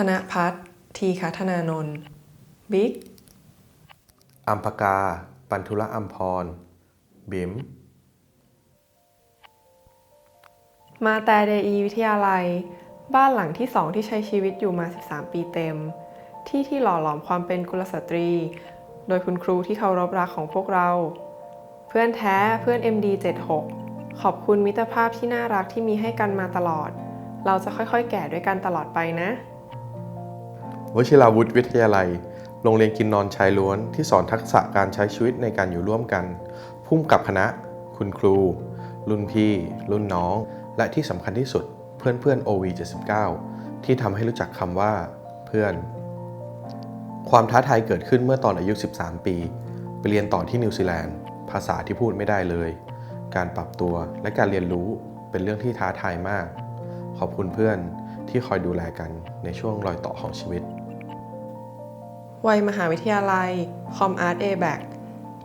ธนพัฒน์ทีคธนานนท์บิ๊กอัมพกา ปันทุละอัมพร บิมมาแต่เดอีวิทยาลัย บ้านหลังที่สองที่ใช้ชีวิตอยู่มา 13 ปีเต็ม ที่ที่หล่อหลอมความเป็นกุลสตรี โดยคุณครูที่เคารพรักของพวกเรา เพื่อนแท้เพื่อน MD76 ขอบคุณมิตรภาพที่น่ารักที่มีให้กันมาตลอด เราจะค่อยๆ แก่ด้วยกันตลอดไปนะ วชิราวุธวิทยาลัย โรงเรียนกินนอนชายล้วนที่สอนทักษะการใช้ชีวิตในการอยู่ร่วมกันพุ่มกับคณะ คุณครู รุ่นพี่ รุ่นน้อง และที่สำคัญที่สุดเพื่อนเพื่อน OV79 ที่ทำให้รู้จักคำว่า เพื่อน ความท้าทายเกิดขึ้นเมื่อตอนอายุ 13 ปี ไปเรียนต่อที่นิวซีแลนด์ ภาษาที่พูดไม่ได้เลย การปรับตัวและการเรียนรู้เป็นเรื่องที่ท้าทายมาก ขอบคุณเพื่อนที่คอยดูแลกันในช่วงรอยต่อของชีวิต วัยมหาวิทยาลัยคอมอาร์ตเอแบก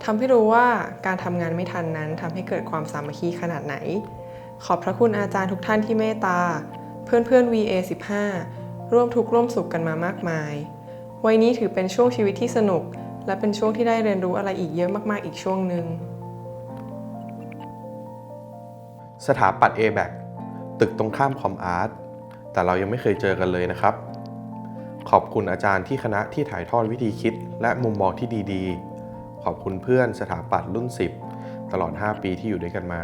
ทำให้รู้ว่าการทำงานไม่ทันนั้นทำให้เกิดความสามัคคีขนาดไหน ขอบพระคุณอาจารย์ทุกท่านที่เมตตา เพื่อนเพื่อน VA 15ร่วมทุกข์ร่วมสุขกันมามากมาย วัยนี้ถือเป็นช่วงชีวิตที่สนุก และเป็นช่วงที่ได้เรียนรู้อะไรอีกเยอะมากๆอีกช่วงหนึ่งสถาปัตย์ a b a c ตึกตรงข้ามคอมอาร์ตแต่เรายังไม่เคยเจอกันเลยนะครับ ขอบคุณอาจารย์ที่คณะที่ถ่ายทอดวิธีคิด และมุมมองที่ดีๆ ขอบคุณเพื่อนสถาปัตย์รุ่น 10 ตลอด 5 ปีที่อยู่ด้วยกันมา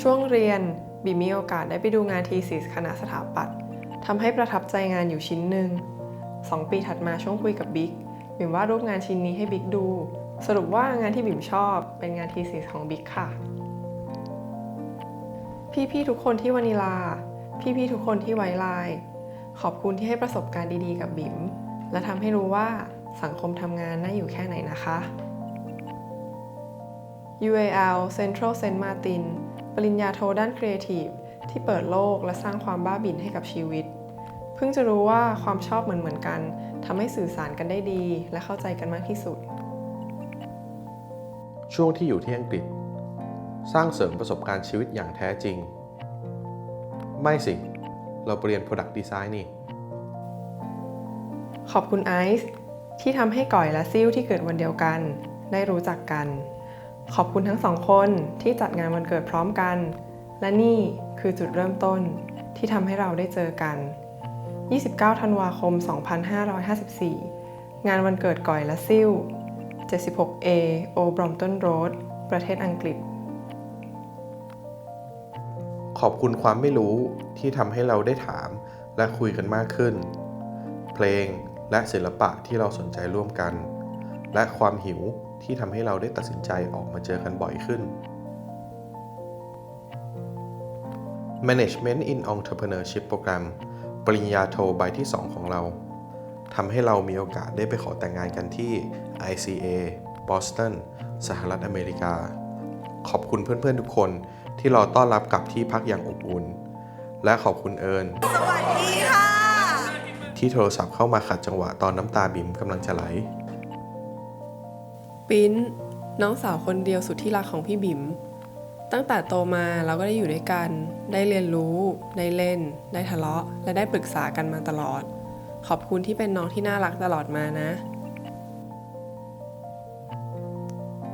ช่วงเรียนบีมีโอกาสได้ไปดูงานทีสิสคณะสถาปัตย์ทำให้ประทับใจงานอยู่ชิ้นหนึ่งสองปีถัดมาช่วงคุยกับบิ๊กบิมว่ารูปงานชิ้นนี้ให้บิ๊กดู สรุปว่างานที่บิมชอบเป็นงานทีสิสของบิ๊กค่ะ พี่ๆทุกคนที่วานิลา พี่ๆทุกคนที่ไวไลน์ ขอบคุณที่ให้ประสบการณ์ดีๆ กับบิมและทำให้รู้ว่าสังคมทำงานน่าอยู่แค่ไหนนะคะ UAL Central Saint Martin ปริญญาโทด้านครีเอทีฟที่เปิดโลกและสร้างความบ้าบิ่นให้กับชีวิต เพิ่งจะรู้ว่าความชอบเหมือนเหมือนๆกันทำให้สื่อสารกันได้ดี และเข้าใจกันมากที่สุด ช่วงที่อยู่ที่อังกฤษ สร้างเสริมประสบการณ์ชีวิตอย่างแท้จริง ไม่สิ เราไปเรียน Product Design นี่ ขอบคุณไอซ์ที่ทำให้ก่อยและซิ่วที่เกิดวันเดียวกัน ได้รู้จักกัน ขอบคุณทั้งสองคนที่จัดงานวันเกิดพร้อมกัน และนี่คือจุดเริ่มต้นที่ทำให้เราได้เจอกัน 29 ธันวาคม 2554 งานวันเกิดก่อยและซิ่ว 76A o b r o m p t o n Road ประเทศอังกฤษ ขอบคุณความไม่รู้ที่ทำให้เราได้ถามและคุยกันมากขึ้น เพลงและศิลปะที่เราสนใจร่วมกัน และความหิวที่ทำให้เราได้ตัดสินใจออกมาเจอกันบ่อยขึ้น Management in Entrepreneurship โปรแกรมปริญญาโทใบที่ 2 ของเราทำให้เรามีโอกาสได้ไปขอแต่งงานกันที่ ICA Boston สหรัฐอเมริกา ขอบคุณเพื่อนๆทุกคน ที่รอต้อนรับกลับที่พักอย่างอบอุ่น และขอบคุณเอิญสวัสดีค่ะ ที่โทรศัพท์เข้ามาขัดจังหวะตอนน้ำตาบิมกำลังจะไหล ปิ้นน้องสาวคนเดียวสุดที่รักของพี่บิ๋มตั้งแต่โตมาเราก็ได้อยู่ด้วยกัน ได้เรียนรู้ ได้เล่น ได้ทะเลาะ และได้ปรึกษากันมาตลอด ขอบคุณที่เป็นน้องที่น่ารักตลอดมานะ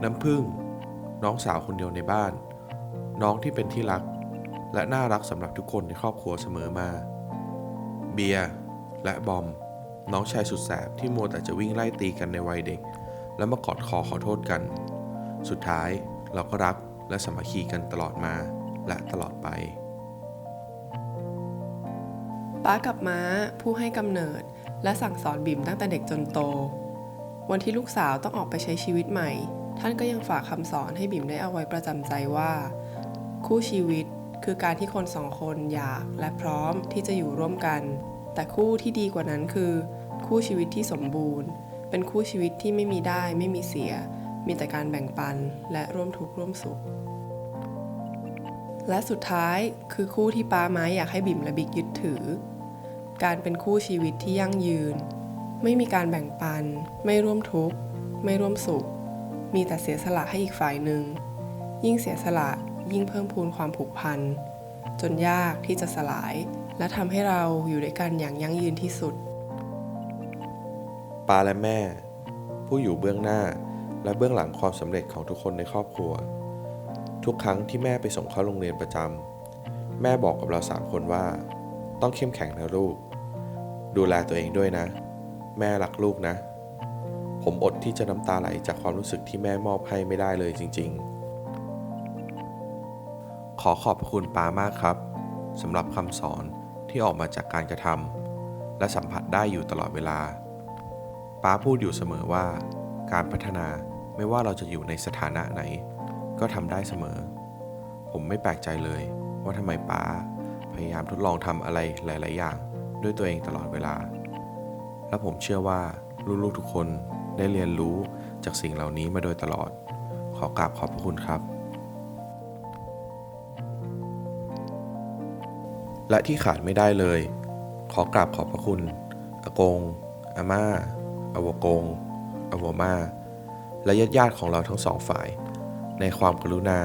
น้ำพึ่ง น้องสาวคนเดียวในบ้าน น้องที่เป็นที่รัก และน่ารักสำหรับทุกคนในครอบครัวเสมอมา เบียร์และบอม น้องชายสุดแสบที่มัวแต่จะวิ่งไล่ตีกันในวัยเด็ก แล้วมากอดคอขอโทษกัน สุดท้ายเราก็รักและสมัคคีกันตลอดมาและตลอดไปป้ากับม้าผู้ให้กำเนิด และสั่งสอนบิ่มตั้งแต่เด็กจนโต วันที่ลูกสาวต้องออกไปใช้ชีวิตใหม่ ท่านก็ยังฝากคำสอนให้บิ่มได้เอาไว้ประจำใจว่า คู่ชีวิตคือการที่คนสองคนอยากและพร้อมที่จะอยู่ร่วมกัน แต่คู่ที่ดีกว่านั้นคือ คู่ชีวิตที่สมบูรณ์ เป็นคู่ชีวิตที่ไม่มีได้ไม่มีเสีย มีแต่การแบ่งปันและร่วมทุกข์ร่วมสุข และสุดท้ายคือคู่ที่ป้าไม้อยากให้บิ่มและบิ๊กยึดถือ การเป็นคู่ชีวิตที่ยั่งยืน ไม่มีการแบ่งปัน ไม่ร่วมทุกข์ ไม่ร่วมสุข มีแต่เสียสละให้อีกฝ่ายหนึ่ง ยิ่งเสียสละ ยิ่งเพิ่มพูนความผูกพัน จนยากที่จะสลาย และทำให้เราอยู่ด้วยกันอย่างยั่งยืนที่สุดป้าและแม่ ผู้อยู่เบื้องหน้าและเบื้องหลังความสำเร็จของทุกคนในครอบครัว ทุกครั้งที่แม่ไปส่งเข้าโรงเรียนประจำแม่บอกกับเราสามคนว่า ต้องเข้มแข็งนะลูก ดูแลตัวเองด้วยนะ แม่รักลูกนะ ผมอดที่จะน้ำตาไหลจากความรู้สึกที่แม่มอบให้ไม่ได้เลยจริง ๆ ขอขอบพระคุณป้ามากครับสำหรับคำสอนที่ออกมาจากการกระทำและสัมผัสได้อยู่ตลอดเวลาป้าพูดอยู่เสมอว่า การพัฒนาไม่ว่าเราจะอยู่ในสถานะไหน ก็ทำได้เสมอ ผมไม่แปลกใจเลยว่าทำไมป้าพยายามทดลองทำอะไรหลาย ๆ อย่าง ด้วยตัวเองตลอดเวลา และผมเชื่อว่าลูก ๆ ทุกคนได้เรียนรู้จากสิ่งเหล่านี้มาโดยตลอด ขอกราบขอบพระคุณครับ และที่ขาดไม่ได้เลย ขอกราบขอบพระคุณอากงอาม่าอาวกงอาวมาและญาติญาติของเราทั้งสองฝ่าย ในความกรุณา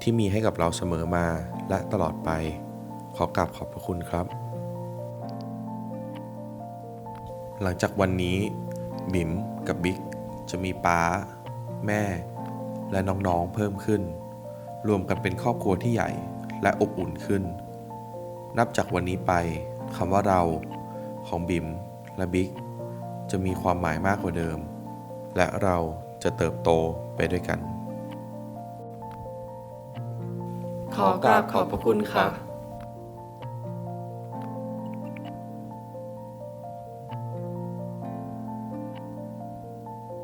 ที่มีให้กับเราเสมอมาและตลอดไป ขอกราบขอบพระคุณครับ หลังจากวันนี้บิ๋มกับบิ๊กจะมีป้า แม่ และน้องๆเพิ่มขึ้น รวมกันเป็นครอบครัวที่ใหญ่และอบอุ่นขึ้น นับจากวันนี้ไปคำว่าเราของบิมและบิ๊กจะมีความหมายมากกว่าเดิม และเราจะเติบโตไปด้วยกัน ขอกราบขอบพระคุณค่ะ